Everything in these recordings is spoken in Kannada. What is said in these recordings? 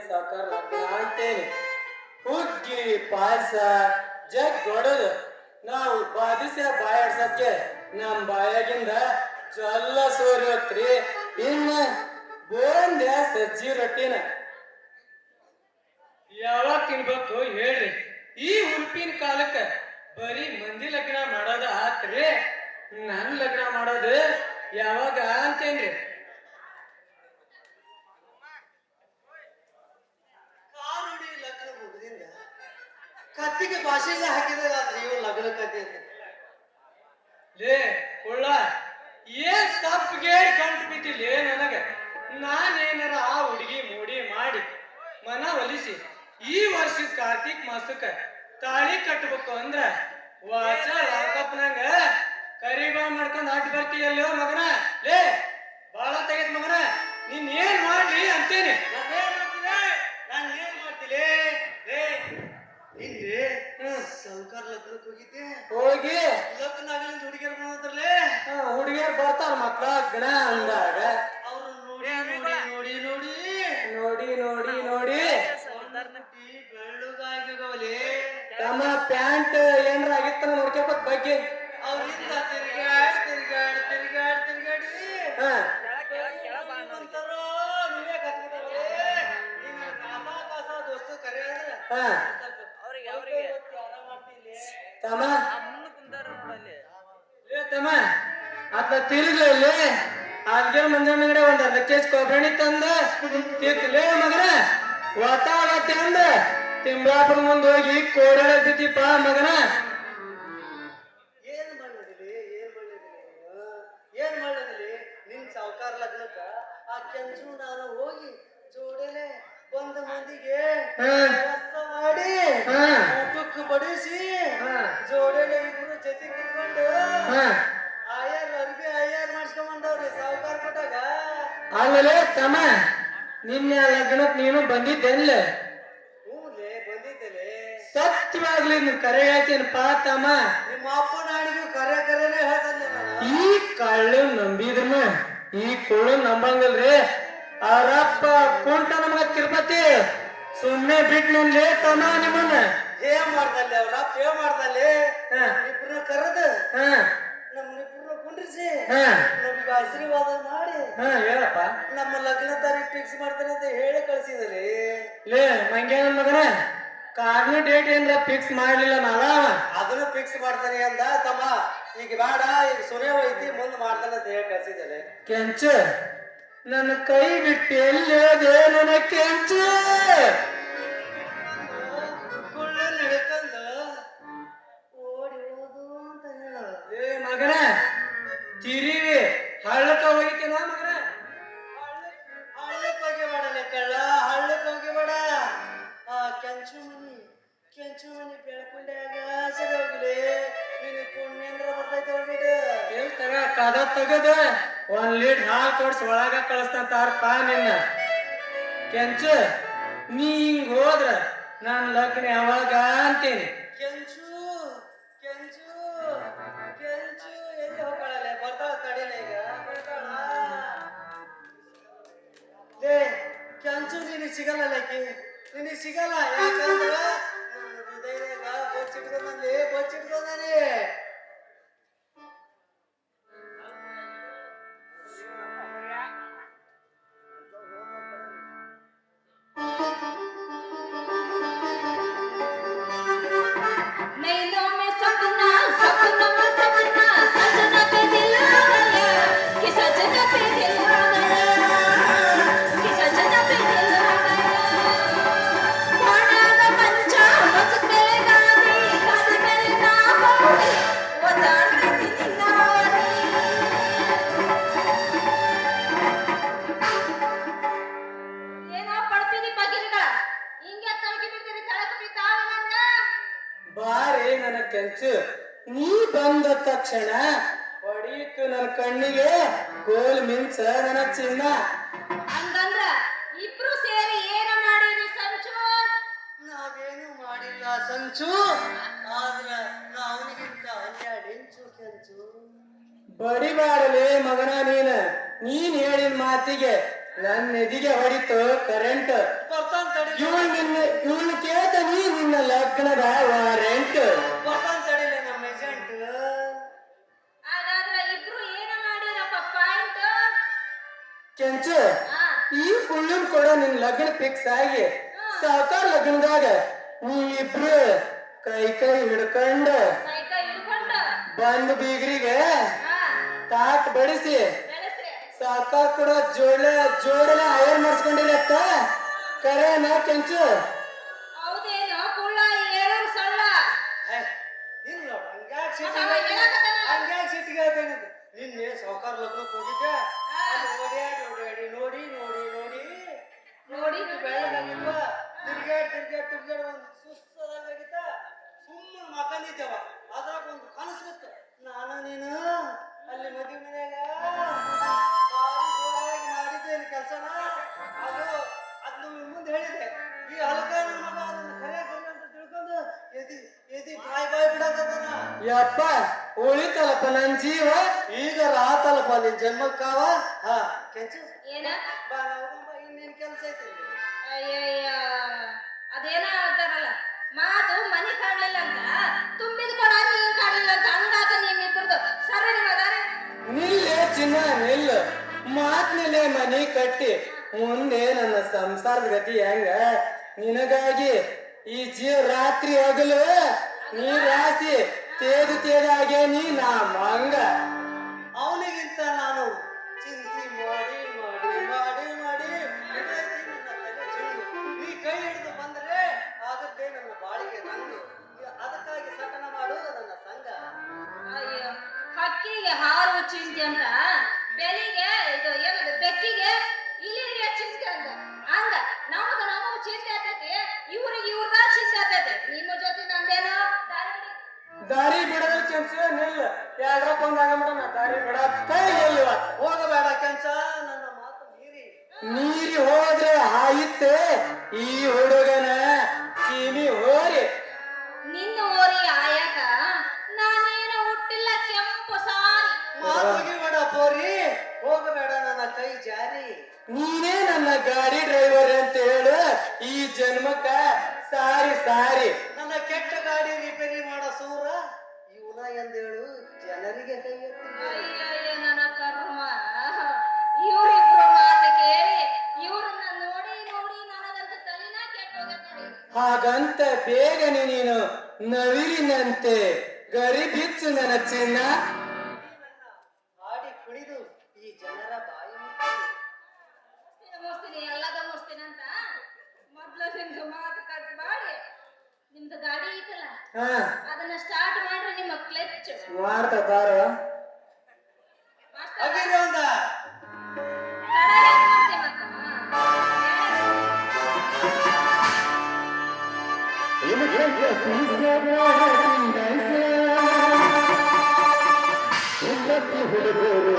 ಸಾಕಾರ ಅಂತೇನೆ ಹುಗ್ಗಿ ಪಾಯಸ ಜಗ್ಗೊಡದು ನಾವು ಬಾಧಿಸ ಬಾಯಾಡ್ಸಕ್ಕೆ ನಮ್ಮ ಬಾಯಾಗಿಂದ ಜಲ್ಲ ಸೋರಿವತ್ರಿ ಇನ್ನ ಬೋಂದ್ಯ ಸಜ್ಜಿ ರೊಟ್ಟಿನ. ಯಾವಾಗ ತಿನ್ಬೇಕು ಹೇಳ್ರಿ. ಈ ಉಲ್ಪಿನ ಕಾಲಕ್ಕೆ ಬರೀ ಮಂದಿ ಲಗ್ನ ಮಾಡೋದ ಆತ್ರಿ. ನನ್ ಲಗ್ನ ಮಾಡೋದು ಯಾವಾಗ ಅಂತೇನ್ರಿ? ಕತ್ತಿಗೆ ಹಾಕಿದಾಗ ಹಾಕಿದಾಗಾದ್ರಿ ಇವ್ ಲಗ್ನ ಕತೆ ಅಂತ. ಕೊಳ್ಳ, ಏನ್ ತಪ್ಪಿಗೆ ಕಂಡು ಬಿದ್ದಿಲ್ಲೇ ನನಗ? ನಾನೇನಾರ ಆ ಹುಡುಗಿ ಮೂಡಿ ಮಾಡಿ ಮನ ಒಲಿಸಿ ಈ ವರ್ಷದ ಕಾರ್ತಿಕ್ ಮಾಸಕ್ಕ ತಾಳಿ ಕಟ್ಟಬೇಕು ಅಂದ್ರ ವಾಚ ತಮ್ಮ ಪ್ಯಾಂಟ್ ಏನರ ಆಗಿತ್ತ ನೋಡ್ಕೊಬೇಕ್ ಬಗ್ಗೆ. ಹಾ. ಕಾಸ ಕಾಸ ತಮ್ಮ. ಅತ್ತ ತಿರುಗಲಿ ಅದ್ಗೆ ಮಂಜಣ್ಣ ಅಂಗಡಿ ಒಂದ್ ಅರ್ಧ ಕೆಜಿ ಕೊಬ್ಬರಿ ತಂದ. ತಿರ್ತಿಲೇ ಮಗನ. ಒತ್ತಾಗತ್ತೆ ಅಂದ ತಿಮ್ರಾಪುರ ಮುಂದೆ ಹೋಗಿ ಕೋಡಾಡತ್ತಿಪ್ಪ ಮಗನ. ಏನ್ ಮಾಡಿದ್ರಿ ಏನ್ ಮಾಡಿದ್ರಿ ನೀನು? ಏನ್ ಮಾಡಿದ್ರಿ ನಿನ್ ಸಾವುಕಾರ ಲಗ್ನಕ್ಕ ಆ ಕೆಂಚು ನಾನು ಹೋಗಿ ಜೋಡಲೆ ಬಂದ ಮಂದಿಗೆ ಮಾಡಿ ಹಾ. ಊಟಕ್ಕೆ ಬಡಿಸಿ. ಜೋಡಲೆ ಇಬ್ರು ಜೊತೆ ಕಿತ್ಕೊಂಡು ಹಾ. ಆಯಾರ್ ಅರ್ಬಿ ಆಯಾರ್ ಮಾಡ್ಸ್ಕೊಂಡ್ ಬಂದವ್ರಿ ಸಾವುಕಾರ ಕೊಟ್ಟಾಗ. ಆಮೇಲೆ ತಮ್ಮ ನಿನ್ನೆ ಲಗ್ನಕ್ಕೆ ನೀನು ಬಂದಿದ್ದೆಲ್ಲ. ಸತ್ಯವಾಗ್ಲಿ ನೀನ್ ಕರೆ ಹೇಳ್ತೀನಿ ಪಾತಮ್ಮ? ನಿಮ್ಮ ಅಪ್ಪ ನಾಡಿಗೆ ಕರೆ ಕರೆನೆ ಹೇಳ್ತಾನೆ ಈ ಕಳ್ಳು ನಂಬಿದ್ರನ ಈ ಕುಳ್ಳು ನಂಬಂಗಲ್ರಿ. ಅರಪ್ಪ ಕುಂಟ ನಮಗ ತಿರುಪತಿ. ಸುಮ್ಮನೆ ಬಿಟ್ ನನ್ಲೇ ತಮ್ಮ ನಿಮ್ಮನ್ನ. ಏನ್ ಮಾಡ್ದಲ್ಲಿ ಅವ್ರಪ್ಪ ಏನ್ ಮಾಡ್ದಲ್ಲಿ? ಹಾ, ಇಬ್ರು ಕರೆದು ಹಾ, ನಮ್ಮ ಇಬ್ರು ಕುಂಡ್ರಿಸಿ ಹಾ, ನಮ್ಗೆ ಆಶೀರ್ವಾದ ಮಾಡಿ. ಹಾ, ಹೇಳಪ್ಪ. ನಮ್ಮ ಲಗ್ನ ತಾರೀಖ್ ಫಿಕ್ಸ್ ಮಾಡ್ತಾರೆ ಅಂತ ಹೇಳಿ ಕಳ್ಸಿದ್ರಿ. ಲೇ ಮಂಗ್ಯಾನ ಮಗನ. ಕಾರ್ನ ಡೇಟ್ ಏನ್ರ ಫಿಕ್ಸ್ ಮಾಡ್ಲಿಲ್ಲ ನಾಲ ಅದನ್ನ ಫಿಕ್ಸ್ ಮಾಡ್ತಾನೆ ಅಂದ ತಮ್ಮ. ಈಗ ಬೇಡ ಈಗ ಸುನೇ ಐತಿ ಮುಂದ್ ಮಾಡ್ತಾನೆ ಅಂತ ಹೇಳಿ ಕಳ್ಸಿದ್ದಾರೆ ಕೆಂಚ ನನ್ನ ಕೈ ಬಿಟ್ಟು ಎಲ್ಲೋದೆ ನನ್ನ ಕೆಂಚ. ಕೊಡ್ಸ್ ಒಳಗ ಕಳಿಸ್ತಂತಾರಪ್ಪ ನಿನ್ನ. ಕೆಂಚ, ನೀ ಹಿಂಗ ಹೋದ್ರ ನನ್ ಲಗ್ನ ಯಾವಾಗ ಅಂತೀನಿ. ಕೆಂಚು ಕೆಂಚು ಕೆಂಚು, ಎಲ್ಲಿ ಹೋಗ್ಕೊಳ್ಳಲ್ಲ ಬರ್ತಾಳ ತಡಿಲ ಈಗ. ಲೇ, ಕೆಂಚು ನಿನಗೆ ಸಿಗಲ್ಲ ಲೇಕಿ ನಿನಗೆ ಸಿಗಲ್ಲ? ಯಾಕಂದ್ರ ನನ್ನ ಹೃದಯದಾಗ ಬಚ್ಚಿಟ್ಕೊಂಡಿ ಬಚ್ಚಿಟ್ಕೊಂಡಾನೆ ತಕ್ಷಣ ಹೊಡೀತು ನನ್ನ ಕಣ್ಣಿಗೆ. ಗೋಲ್ ಮಿಂಚ ನನ್ನ ಚಿನ್ನ ಹಂಗಂದ್ರ ಇಬ್ರು ಸೇರಿ ಏನು ಮಾಡಿರಿ ಸಂಚು? ನಾವೇನು ಮಾಡಿಲ್ಲ ಸಂಚು. ಆದ್ರ ಅವನಿಗಿಂತ ಹನ್ನೆರಡು ಇಂಚು ಕೆಂಚು. ಬಡಿಬಾಡಲೇ ಮಗನ ನೀನ. ನೀನ್ ಹೇಳಿದ ಮಾತಿಗೆ ನನ್ನ ಎದಿಗೆ ಹೊಡಿತು ಕರೆಂಟ್ ಇವಳು ನಿನ್ನ ಇವಳು ನೀ ನಿನ್ನ ಲಗ್ನದ ವಾರೆಂಟ್ ಕೆಂಚು ಈ ಕುಳ್ಳಿನ ಕೂಡ ನಿನ್ ಲಗ್ನ ಫಿಕ್ಸ್ ಆಗಿ ಸಾವುಕಾರ ಲಗ್ನದಾಗ ಇಬ್ರು ಕೈ ಕೈ ಹಿಡ್ಕೊಂಡ ಬಂದ್ ಬೀಗ್ರಿಗೆ ತಾಟ್ ಬಡಿಸಿ ಸಾವುಕಾರ ಕೂಡ ಜೋಳ ಜೋಡನ ಹೈರ್ ಕರೆ ಕರೆನ ಕೆಂಚು? ಹಂಗಾಗಿ ಸಿಟ್ಟಿಗೆ. ಹಂಗ್ಯಾಕ್ ಸಿಟ್ಟಿಗೆ ಹೇಳ್ತೇನೆ ನಿನ್ನೆ ಸಾವುಕಾರ ಲಗ್ನಕ್ಕೆ ಹೋಗಿದ್ದೆ. ಓಡ್ಯಾಡಿ ಓಡ್ಯಾಡಿ ನೋಡಿ ನೋಡಿ ನೋಡಿ. ನೋಡಿ ಬೆಳ್ಳಗಾಗಿದ್ವ ತಿರ್ಗಾಡ್ ತಿರ್ಗಾಡ್ ತಿರ್ಗಾಡ್ ಒಂದು ಸುಸ್ತದಾಗಿತ್ತ ಸುಮ್ಮನೆ ಮಕ್ಕಂದಿದ್ದೇವ ಅದ್ರಾಗ ಒಂದು ಕನಸಿತ್ತು ನಾನು ನೀನು ಅಲ್ಲಿ ಮದುವೆ ಮನ್ಯಾಗ ಮಾಡಿದ್ದೇನೆ ಕೆಲಸನ. ಅದು ಅದ್ನ ಮುಂದೆ ಹೇಳಿದೆ. ಈ ಹಲ್ಕ ನನ್ನ ಮಗ ಅದನ್ನ ಕರೆ ಕರೆ ಅಂತ ತಿಳ್ಕೊಂಡು ಎದಿ ಎದಿ ಬಾಯ್ ಬಾಯ್ ಬಿಡಕತ್ತಾನ ಯಪ್ಪ ಉಳಿತಲ್ಲಪ್ಪ ನನ್ ಜೀವ ಈಗ ರಾತಲಪ್ಪ ನಿನ್ ಜನ್ಮಕ್ಕಾವ ಹಾ. ಕೆಂಚ? ಏನ? ಬಾ ಇನ್ನೇನ್ ಕೆಲಸ ಐತಿ ಅದೇನ ಹೇಳ್ತಾರಲ್ಲ ಮಾತು ಮನಿ ಕಾಣ್ಲಿಲ್ಲ ಅಂತ ತುಂಬಿದ ಕೊಡ ನೀನ್ ಕಾಣ್ಲಿಲ್ಲ ಅಂತ ಹಂಗಾತ ನೀನ್ ಇಬ್ಬರದು ಸರಿ ನಿಮ್ಮ ದಾರಿ ನಿಲ್ಲೆ ಚಿನ್ನ ನಿಲ್ಲ. ಮಾತ್ನಲ್ಲೇ ಮನಿ ಕಟ್ಟಿ ಮುಂದೆ ನನ್ನ ಸಂಸಾರದ ಗತಿ ಹೆಂಗ? ನಿನಗಾಗಿ ಈ ಜೀವ ರಾತ್ರಿ ಹಗಲು ನೀ ರಾಸಿ ತೇದು ತೇದಾಗೆ ನೀ ನಾ ಮಂಗ. ಅವನಿಗಿಂತ ನಾನು ಚಿಂತೆ ಮಾಡಿ ಮಾಡಿ ಮಾಡಿ ಮಾಡಿ ನೀ ಕೈ ಹಿಡಿದು ಬಂದ್ರೆ ಆಗುತ್ತೆ ನನ್ನ ಬಾಳಿಗೆ ನಂದು. ಅದಕ್ಕಾಗಿ ಸಕನ ಮಾಡೋದು ನನ್ನ ಸಂಘ. ಅಯ್ಯೋ ಹಕ್ಕಿಗೆ ಹಾರು ಚಿಂತೆ ಅಂತ ಬೆಲಿಗೆ ಇದು ಏನದು ಬೆಕ್ಕಿಗೆ ಎರಡ್ರಪ್ಪ ಮೇಡಮ್ ದಾರಿ ಬಿಡ ಕೈ ನಿಲ್ಲುವ ಹೋಗಬೇಡ ಕೆಂಚ ನನ್ನ ಮಾತು ಮೀರಿ. ನೀರಿ ಹೋದ್ರೆ ಆಯಿತ್ತೆ ಈ ಹುಡುಗನ ಕಿವಿ ಹೋರಿ. ನಿನ್ನ ಓರಿ ಆಯಾಕ ನಾನೇನು ಹುಟ್ಟಿಲ್ಲ ಕೆಂಪು ಸಾರಿ. ಮಾತುಗಿ ಮುಗಿಬೇಡ ಪೋರಿ. ಹೋಗಬೇಡ ನನ್ನ ಕೈ ಜಾರಿ. ನೀನೇ ನನ್ನ ಗಾಡಿ ಡ್ರೈವರ್ ಅಂತ ಹೇಳು. ಈ ಜನ್ಮಕ್ಕ ಸಾರಿ ಸಾರಿ. ನನ್ನ ಕೆಟ್ಟ ಗಾಡಿ ರಿಪೇರಿ ಮಾಡೋ ಸೂರ. ಇವನ ಎಂದೇಳು? ಜನರಿಗೆ ಕೈ ನನ್ನ ಕರ್ಮ ಇವ್ರಿಬ್ರು ಮಾತು ಕೇಳಿ ಇವ್ರನ್ನ ನೋಡಿ ನೋಡಿ ನನಗಂತ ತಲೆನ ಕೆಟ್ಟ ನೋಡಿ ಹಾಗಂತ ಬೇಗನೆ ನೀನು ನವಿಲಿನಂತೆ ಗರಿ ಬಿಚ್ಚು ನನ್ನ ಚಿನ್ನ. Thank you.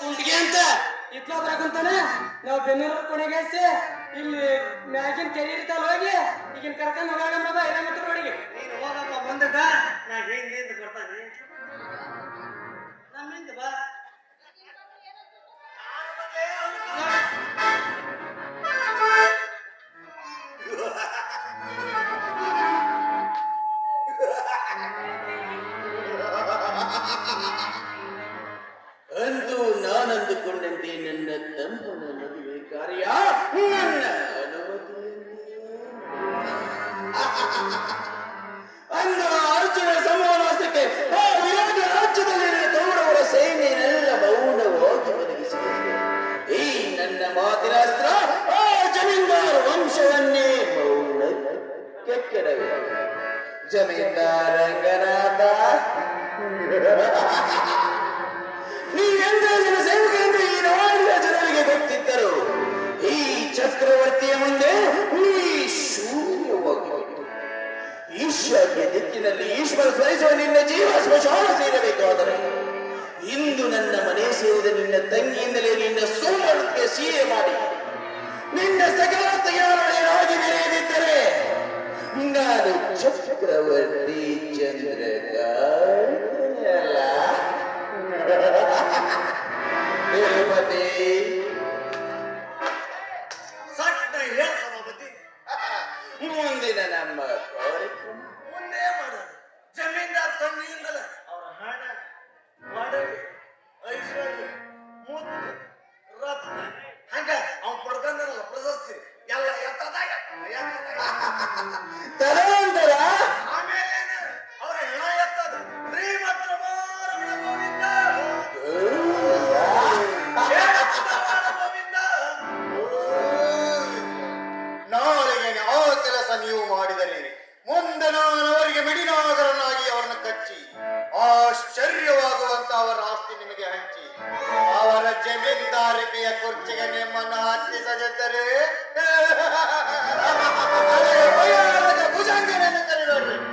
ಕುಂಟಿಗೆ ಅಂತ ಇತ್ಲ ಬರಕಂತಾನೆ ನಾವು ಬೆನ್ನೂರು ಕೊನೆಗೆಸಿ ಇಲ್ಲಿ ಮ್ಯಾಗಿನ ಕೆರೆ ಇರ್ತಾವ ಹೋಗಿ ಈಗಿನ ಕರ್ಕೊಂಡು ಹೋಗಾಗ ಬಾ ಇಲ್ಲ ಮತ್ತೆ ರೋಡಿಗೆ ನೀನು ಹೋಗಪ್ಪ ಮುಂದಕ್ಕ ನಾ ಹಿಂದಿಂದ ಬರ್ತಾನೆ ನನ್ನ ತಮ್ಮನ ಮದುವೆ ಕಾರ್ಯ ನನ್ನ ಅನುಮತಿಯಂತೆಯೇ ಅಂದು ಅರ್ಜುನ ಸಂವಹನಕ್ಕೆ ಆ ವಿರಾಟ ರಾಜ್ಯದಲ್ಲಿನ ಕೌರವರ ಸೈನ್ಯನೆಲ್ಲ ಮೌನವಾಗಿ ಒದಗಿಸಿದರು ಈ ನನ್ನ ಮಾತಿನ ಅಸ್ತ್ರ ಆ ಜಮೀನ್ದಾರ ವಂಶವನ್ನೇ ಮೌನಕ್ಕೆ ಕೆಡವೆ ಜಮೀನ್ದಾರ ಜನರಿಗೆ ಗೊತ್ತಿದ್ದರು ಈ ಚಕ್ರವರ್ತಿಯ ಮುಂದೆ ನೀ ಶೂನ್ಯವಾಗಿಬಿಟ್ಟು ಈಶ್ವರ್ಯ ದಿಕ್ಕಿನಲ್ಲಿ ಈಶ್ವರ ಸ್ಮರಿಸುವ ನಿನ್ನ ಜೀವ ಸ್ಮಶಾನ ಸೇರಬೇಕಾದರೆ ಇಂದು ನನ್ನ ಮನೆ ಸೇರಿದ ನಿನ್ನ ತಂಗಿಯಿಂದಲೇ ನಿನ್ನ ಸೋಮರಕ್ಕೆ ಸೀರೆ ಮಾಡಿ. ನಿನ್ನ ಸಕಲ ತಯಾರಣೆಯಾಗಿ ಮೆರೆಯದಿದ್ದರೆ ನಾನು ಚಕ್ರವರ್ತಿ ಚಂದ್ರಕಾಂತನಲ್ಲ. ಕೆಲಸ ನೀವು ಮಾಡಿದರೆ ಮುಂದೆ ನಾನು ಅವರಿಗೆ ಮಿಡಿನಾಗರನಾಗಿ ಅವರನ್ನು ಕಚ್ಚಿ ಆಶ್ಚರ್ಯವಾಗುವಂತ ಅವರ ಆಸ್ತಿ ನಿಮಗೆ ಹಂಚಿ ಅವರ ಜಮೀನ್ದಾರಿಕೆಯ ಕುರ್ಚಿಗೆ ನಿಮ್ಮನ್ನು ಹತ್ತಿಸದಿದ್ದರೆ ಭುಜಂಗನನ್ನು ಕರೆದರೆ